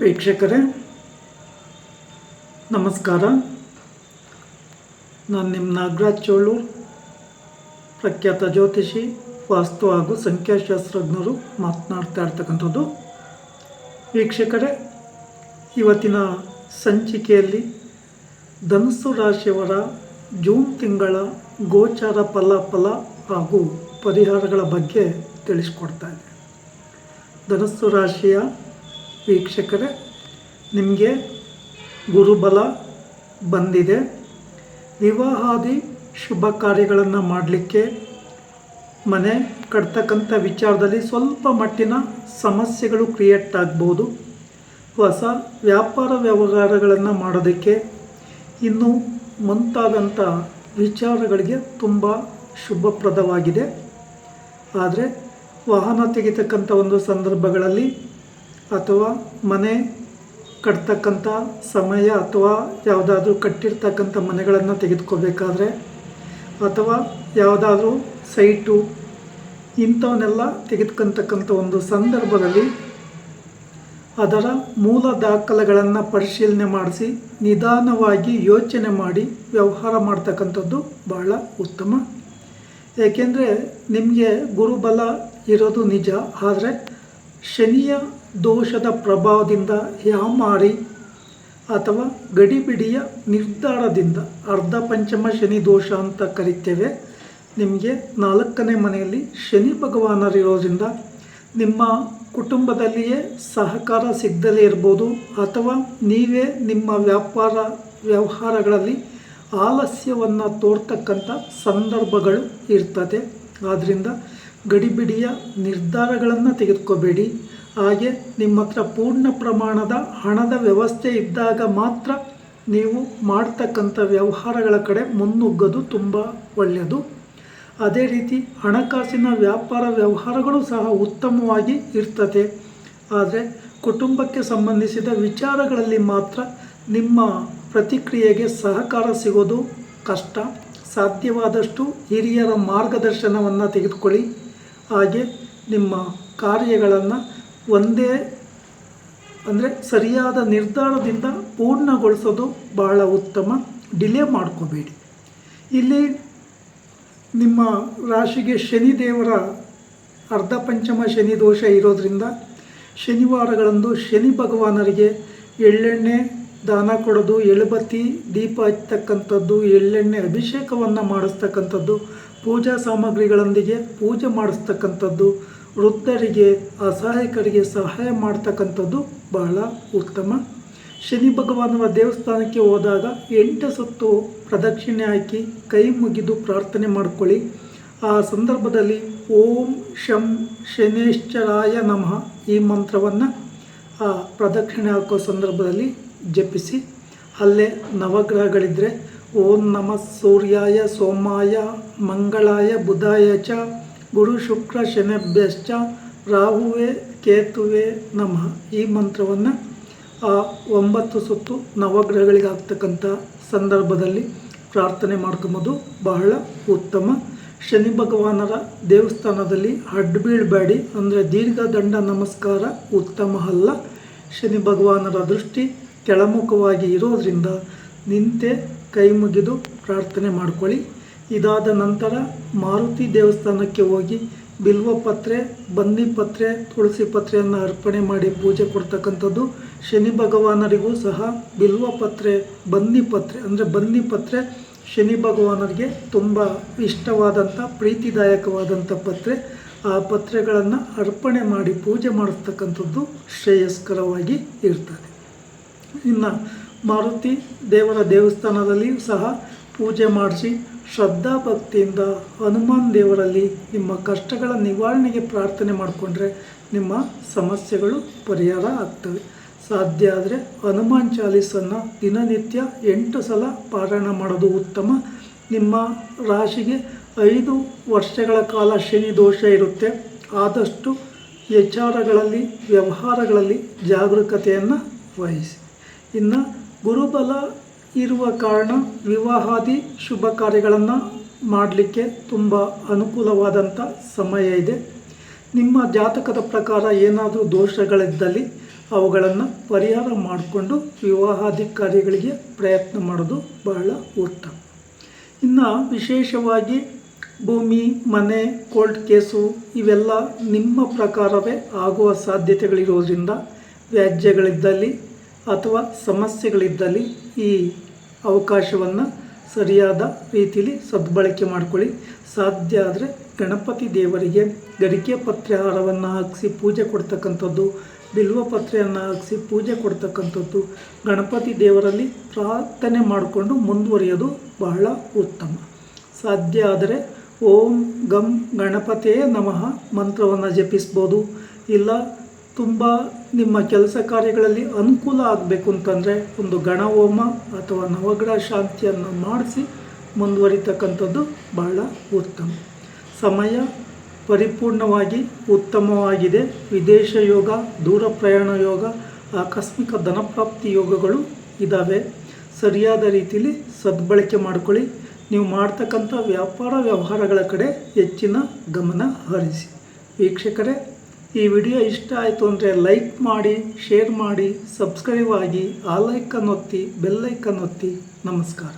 ವೀಕ್ಷಕರೇ, ನಮಸ್ಕಾರ. ನಾನು ನಿಮ್ಮ ನಾಗರಾಜ್ ಚೋಳೂರ್ ಪ್ರಖ್ಯಾತ ಜ್ಯೋತಿಷಿ, ವಾಸ್ತು ಹಾಗೂ ಸಂಖ್ಯಾಶಾಸ್ತ್ರಜ್ಞರು ಮಾತನಾಡ್ತಾ ಇರ್ತಕ್ಕಂಥದ್ದು. ವೀಕ್ಷಕರೇ, ಇವತ್ತಿನ ಸಂಚಿಕೆಯಲ್ಲಿ ಧನುಸ್ಸು ರಾಶಿಯವರ ಜೂನ್ ತಿಂಗಳ ಗೋಚಾರ ಫಲ ಫಲ ಹಾಗೂ ಪರಿಹಾರಗಳ ಬಗ್ಗೆ ತಿಳಿಸ್ಕೊಡ್ತಾ ಇದೆ ಧನಸ್ಸು ರಾಶಿಯ ವೀಕ್ಷಕರೇ, ನಿಮಗೆ ಗುರುಬಲ ಬಂದಿದೆ. ವಿವಾಹಾದಿ ಶುಭ ಕಾರ್ಯಗಳನ್ನು ಮಾಡಲಿಕ್ಕೆ ಮನೆ ಕಟ್ತಕ್ಕಂಥ ವಿಚಾರದಲ್ಲಿ ಸ್ವಲ್ಪ ಮಟ್ಟಿನ ಸಮಸ್ಯೆಗಳು ಕ್ರಿಯೇಟ್ ಆಗ್ಬೋದು. ಹೊಸ ವ್ಯಾಪಾರ ವ್ಯವಹಾರಗಳನ್ನು ಮಾಡೋದಕ್ಕೆ ಇನ್ನು ಮುಂತಾದಂಥ ವಿಚಾರಗಳಿಗೆ ತುಂಬ ಶುಭಪ್ರದವಾಗಿದೆ. ಆದರೆ ವಾಹನ ತೆಗಿತಕ್ಕಂಥ ಒಂದು ಸಂದರ್ಭಗಳಲ್ಲಿ ಅಥವಾ ಮನೆ ಕಟ್ತಕ್ಕಂಥ ಸಮಯ ಅಥವಾ ಯಾವುದಾದ್ರೂ ಕಟ್ಟಿರ್ತಕ್ಕಂಥ ಮನೆಗಳನ್ನು ತೆಗೆದುಕೋಬೇಕಾದ್ರೆ ಅಥವಾ ಯಾವುದಾದ್ರೂ ಸೈಟು ಇಂಥವನ್ನೆಲ್ಲ ತೆಗೆದುಕೊಂತಕ್ಕಂಥ ಒಂದು ಸಂದರ್ಭದಲ್ಲಿ ಅದರ ಮೂಲ ದಾಖಲೆಗಳನ್ನು ಪರಿಶೀಲನೆ ಮಾಡಿಸಿ ನಿಧಾನವಾಗಿ ಯೋಚನೆ ಮಾಡಿ ವ್ಯವಹಾರ ಮಾಡ್ತಕ್ಕಂಥದ್ದು ಬಹಳ ಉತ್ತಮ. ಏಕೆಂದರೆ ನಿಮಗೆ ಗುರುಬಲ ಇರೋದು ನಿಜ, ಆದರೆ ಶನಿಯ ದೋಷದ ಪ್ರಭಾವದಿಂದ ಯಾಮಾರಿ ಅಥವಾ ಗಡಿಬಿಡಿಯ ನಿರ್ಧಾರದಿಂದ ಅರ್ಧ ಪಂಚಮ ಶನಿ ದೋಷ ಅಂತ ಕರಿತೇವೆ. ನಿಮಗೆ ನಾಲ್ಕನೇ ಮನೆಯಲ್ಲಿ ಶನಿ ಭಗವಾನರಿರೋದ್ರಿಂದ ನಿಮ್ಮ ಕುಟುಂಬದಲ್ಲಿಯೇ ಸಹಕಾರ ಸಿಗದಲೇ ಇರ್ಬೋದು ಅಥವಾ ನೀವೇ ನಿಮ್ಮ ವ್ಯಾಪಾರ ವ್ಯವಹಾರಗಳಲ್ಲಿ ಆಲಸ್ಯವನ್ನು ತೋರ್ತಕ್ಕಂಥ ಸಂದರ್ಭಗಳು ಇರ್ತದೆ. ಆದ್ದರಿಂದ ಗಡಿಬಿಡಿಯ ನಿರ್ಧಾರಗಳನ್ನು ತೆಗೆದುಕೋಬೇಡಿ. ಹಾಗೆ ನಿಮ್ಮ ಹತ್ರ ಪೂರ್ಣ ಪ್ರಮಾಣದ ಹಣದ ವ್ಯವಸ್ಥೆ ಇದ್ದಾಗ ಮಾತ್ರ ನೀವು ಮಾಡ್ತಕ್ಕಂಥ ವ್ಯವಹಾರಗಳ ಕಡೆ ಮುನ್ನುಗ್ಗೋದು, ತುಂಬ ಒಳ್ಳೆಯದು. ಅದೇ ರೀತಿ ಹಣಕಾಸಿನ ವ್ಯಾಪಾರ ವ್ಯವಹಾರಗಳು ಸಹ ಉತ್ತಮವಾಗಿ ಇರ್ತದೆ. ಆದರೆ ಕುಟುಂಬಕ್ಕೆ ಸಂಬಂಧಿಸಿದ ವಿಚಾರಗಳಲ್ಲಿ ಮಾತ್ರ ನಿಮ್ಮ ಪ್ರತಿಕ್ರಿಯೆಗೆ ಸಹಕಾರ ಸಿಗೋದು ಕಷ್ಟ. ಸಾಧ್ಯವಾದಷ್ಟು ಹಿರಿಯರ ಮಾರ್ಗದರ್ಶನವನ್ನು ತೆಗೆದುಕೊಳ್ಳಿ. ಹಾಗೆ ನಿಮ್ಮ ಕಾರ್ಯಗಳನ್ನು ಒಂದೇ ಅಂದರೆ ಸರಿಯಾದ ನಿರ್ಧಾರದಿಂದ ಪೂರ್ಣಗೊಳಿಸೋದು ಬಹಳ ಉತ್ತಮ. ಡಿಲೇ ಮಾಡ್ಕೋಬೇಡಿ. ಇಲ್ಲಿ ನಿಮ್ಮ ರಾಶಿಗೆ ಶನಿದೇವರ ಅರ್ಧ ಪಂಚಮ ಶನಿ ದೋಷ ಇರೋದರಿಂದ ಶನಿವಾರಗಳಂದು ಶನಿ ಭಗವಾನರಿಗೆ ಎಳ್ಳೆಣ್ಣೆ ದಾನ ಕೊಡೋದು, ಎಳುಬತ್ತಿ ದೀಪ ಹಚ್ಚತಕ್ಕಂಥದ್ದು, ಎಳ್ಳೆಣ್ಣೆ ಅಭಿಷೇಕವನ್ನು ಮಾಡಿಸ್ತಕ್ಕಂಥದ್ದು, ಪೂಜಾ ಸಾಮಗ್ರಿಗಳೊಂದಿಗೆ ಪೂಜೆ ಮಾಡಿಸ್ತಕ್ಕಂಥದ್ದು ವೃದ್ಧರಿಗೆ, ಅಸಹಾಯಕರಿಗೆ ಸಹಾಯ ಮಾಡ್ತಕ್ಕಂಥದ್ದು ಬಹಳ ಉತ್ತಮ. ಶನಿ ಭಗವಾನರ ದೇವಸ್ಥಾನಕ್ಕೆ ಹೋದಾಗ ಎಂಟು ಸುತ್ತು ಪ್ರದಕ್ಷಿಣೆ ಹಾಕಿ ಕೈ ಮುಗಿದು ಪ್ರಾರ್ಥನೆ ಮಾಡಿಕೊಳ್ಳಿ. ಆ ಸಂದರ್ಭದಲ್ಲಿ ಓಂ ಶಂ ಶನೇಶ್ಚರಾಯ ನಮಃ ಈ ಮಂತ್ರವನ್ನು ಆ ಪ್ರದಕ್ಷಿಣೆ ಹಾಕೋ ಸಂದರ್ಭದಲ್ಲಿ ಜಪಿಸಿ. ಅಲ್ಲೇ ನವಗ್ರಹಗಳಿದ್ದರೆ ಓಂ ನಮಃ ಸೂರ್ಯಾಯ ಸೋಮಾಯ ಮಂಗಳಾಯ ಬುಧಾಯ ಚ ಗುರು ಶುಕ್ರ ಶನಭ್ಯಶ್ಚ ರಾಹುವೆ ಕೇತುವೆ ನಮಃ. ಈ ಮಂತ್ರವನ್ನು ಒಂಬತ್ತು ಸುತ್ತು ನವಗ್ರಹಗಳಿಗೆ ಆಗ್ತಕ್ಕಂಥ ಸಂದರ್ಭದಲ್ಲಿ ಪ್ರಾರ್ಥನೆ ಮಾಡ್ಕೊಂಬೋದು ಬಹಳ ಉತ್ತಮ. ಶನಿ ಭಗವಾನರ ದೇವಸ್ಥಾನದಲ್ಲಿ ಹಡ್ಬೀಳ್ಬೇಡಿ ಬೀಳಬೇಡಿ ಅಂದರೆ ದೀರ್ಘದಂಡ ನಮಸ್ಕಾರ ಉತ್ತಮ ಅಲ್ಲ. ಶನಿ ಭಗವಾನರ ದೃಷ್ಟಿ ಕೆಳಮುಖವಾಗಿ ಇರೋದರಿಂದ ನಿಂತೆ ಕೈ ಮುಗಿದು ಪ್ರಾರ್ಥನೆ ಮಾಡ್ಕೊಳ್ಳಿ. ಇದಾದ ನಂತರ ಮಾರುತಿ ದೇವಸ್ಥಾನಕ್ಕೆ ಹೋಗಿ ಬಿಲ್ವ ಪತ್ರೆ, ಬನ್ನಿ ಪತ್ರೆ, ತುಳಸಿ ಪತ್ರೆಯನ್ನು ಅರ್ಪಣೆ ಮಾಡಿ ಪೂಜೆ ಕೊಡ್ತಕ್ಕಂಥದ್ದು ಶನಿ ಭಗವಾನರಿಗೂ ಸಹ. ಬಿಲ್ವ ಪತ್ರೆ, ಬನ್ನಿ ಪತ್ರೆ, ಅಂದರೆ ಬನ್ನಿ ಪತ್ರೆ ಶನಿ ಭಗವಾನರಿಗೆ ತುಂಬ ಇಷ್ಟವಾದಂಥ ಪ್ರೀತಿದಾಯಕವಾದಂಥ ಪತ್ರೆ. ಆ ಪತ್ರೆಗಳನ್ನು ಅರ್ಪಣೆ ಮಾಡಿ ಪೂಜೆ ಮಾಡಿಸ್ತಕ್ಕಂಥದ್ದು ಶ್ರೇಯಸ್ಕರವಾಗಿ ಇರ್ತದೆ. ಇನ್ನು ಮಾರುತಿ ದೇವರ ದೇವಸ್ಥಾನದಲ್ಲಿಯೂ ಸಹ ಪೂಜೆ ಮಾಡಿಸಿ ಶ್ರದ್ಧಾ ಭಕ್ತಿಯಿಂದ ಹನುಮಾನ್ ದೇವರಲ್ಲಿ ನಿಮ್ಮ ಕಷ್ಟಗಳ ನಿವಾರಣೆಗೆ ಪ್ರಾರ್ಥನೆ ಮಾಡಿಕೊಂಡ್ರೆ ನಿಮ್ಮ ಸಮಸ್ಯೆಗಳು ಪರಿಹಾರ ಆಗ್ತವೆ. ಸಾಧ್ಯ ಆದರೆ ಹನುಮಾನ್ ಚಾಲೀಸನ್ನು ದಿನನಿತ್ಯ ಎಂಟು ಸಲ ಪಾರಾಯಣ ಮಾಡೋದು ಉತ್ತಮ. ನಿಮ್ಮ ರಾಶಿಗೆ ಐದು ವರ್ಷಗಳ ಕಾಲ ಶನಿ ದೋಷ ಇರುತ್ತೆ. ಆದಷ್ಟು ವಿಚಾರಗಳಲ್ಲಿ ವ್ಯವಹಾರಗಳಲ್ಲಿ ಜಾಗರೂಕತೆಯನ್ನು ವಹಿಸಿ. ಇನ್ನು ಗುರುಬಲ ಇರುವ ಕಾರಣ ವಿವಾಹಾದಿ ಶುಭ ಕಾರ್ಯಗಳನ್ನು ಮಾಡಲಿಕ್ಕೆ ತುಂಬ ಅನುಕೂಲವಾದಂಥ ಸಮಯ ಇದೆ. ನಿಮ್ಮ ಜಾತಕದ ಪ್ರಕಾರ ಏನಾದರೂ ದೋಷಗಳಿದ್ದಲ್ಲಿ ಅವುಗಳನ್ನು ಪರಿಹಾರ ಮಾಡಿಕೊಂಡು ವಿವಾಹಾಧಿಕಾರಿಗಳಿಗೆ ಪ್ರಯತ್ನ ಮಾಡೋದು ಬಹಳ ಉತ್ತಮ. ಇನ್ನು ವಿಶೇಷವಾಗಿ ಭೂಮಿ, ಮನೆ, ಕೋರ್ಟ್ ಕೇಸು ಇವೆಲ್ಲ ನಿಮ್ಮ ಪ್ರಕಾರವೇ ಆಗುವ ಸಾಧ್ಯತೆಗಳಿರೋದ್ರಿಂದ ವ್ಯಾಜ್ಯಗಳಿದ್ದಲ್ಲಿ ಅಥವಾ ಸಮಸ್ಯೆಗಳಿದ್ದಲ್ಲಿ ಈ ಅವಕಾಶವನ್ನು ಸರಿಯಾದ ರೀತಿಯಲ್ಲಿ ಸದ್ಬಳಕೆ ಮಾಡಿಕೊಳ್ಳಿ. ಸಾಧ್ಯ ಆದರೆ ಗಣಪತಿ ದೇವರಿಗೆ ಗರಿಕೆ ಪತ್ರೆಹಾರವನ್ನು ಹಾಕಿಸಿ ಪೂಜೆ ಕೊಡ್ತಕ್ಕಂಥದ್ದು, ಬಿಲ್ವ ಪತ್ರೆಯನ್ನು ಹಾಕಿಸಿ ಪೂಜೆ ಕೊಡ್ತಕ್ಕಂಥದ್ದು ಗಣಪತಿ ದೇವರಲ್ಲಿ ಪ್ರಾರ್ಥನೆ ಮಾಡಿಕೊಂಡು ಮುಂದುವರಿಯೋದು ಬಹಳ ಉತ್ತಮ. ಸಾಧ್ಯ ಆದರೆ ಓಂ ಗಂ ಗಣಪತಿಯೇ ನಮಃ ಮಂತ್ರವನ್ನು ಜಪಿಸ್ಬೋದು. ಇಲ್ಲ ತುಂಬ ನಿಮ್ಮ ಕೆಲಸ ಕಾರ್ಯಗಳಲ್ಲಿ ಅನುಕೂಲ ಆಗಬೇಕು ಅಂತಂದರೆ ಒಂದು ಗಣಹೋಮ ಅಥವಾ ನವಗ್ರಹ ಶಾಂತಿಯನ್ನು ಮಾಡಿಸಿ ಮುಂದುವರಿತಕ್ಕಂಥದ್ದು ಬಹಳ ಉತ್ತಮ. ಸಮಯ ಪರಿಪೂರ್ಣವಾಗಿ ಉತ್ತಮವಾಗಿದೆ. ವಿದೇಶ ಯೋಗ, ದೂರ ಪ್ರಯಾಣ ಯೋಗ, ಆಕಸ್ಮಿಕ ಧನಪ್ರಾಪ್ತಿ ಯೋಗಗಳು ಇದ್ದಾವೆ ಸರಿಯಾದ ರೀತಿಯಲ್ಲಿ ಸದ್ಬಳಕೆ ಮಾಡಿಕೊಳ್ಳಿ. ನೀವು ಮಾಡ್ತಕ್ಕಂಥ ವ್ಯಾಪಾರ ವ್ಯವಹಾರಗಳ ಕಡೆ ಹೆಚ್ಚಿನ ಗಮನ ಹರಿಸಿ. ವೀಕ್ಷಕರೇ ಈ ವಿಡಿಯೋ ಇಷ್ಟ ಆಯಿತು ಅಂದರೆ ಲೈಕ್ ಮಾಡಿ, ಶೇರ್ ಮಾಡಿ, ಸಬ್ಸ್ಕ್ರೈಬ್ ಆಗಿ, ಆ ಲೈಕನ್ನು ಒತ್ತಿ ಬೆಲ್ಲೈಕನ್ ಒತ್ತಿ. ನಮಸ್ಕಾರ.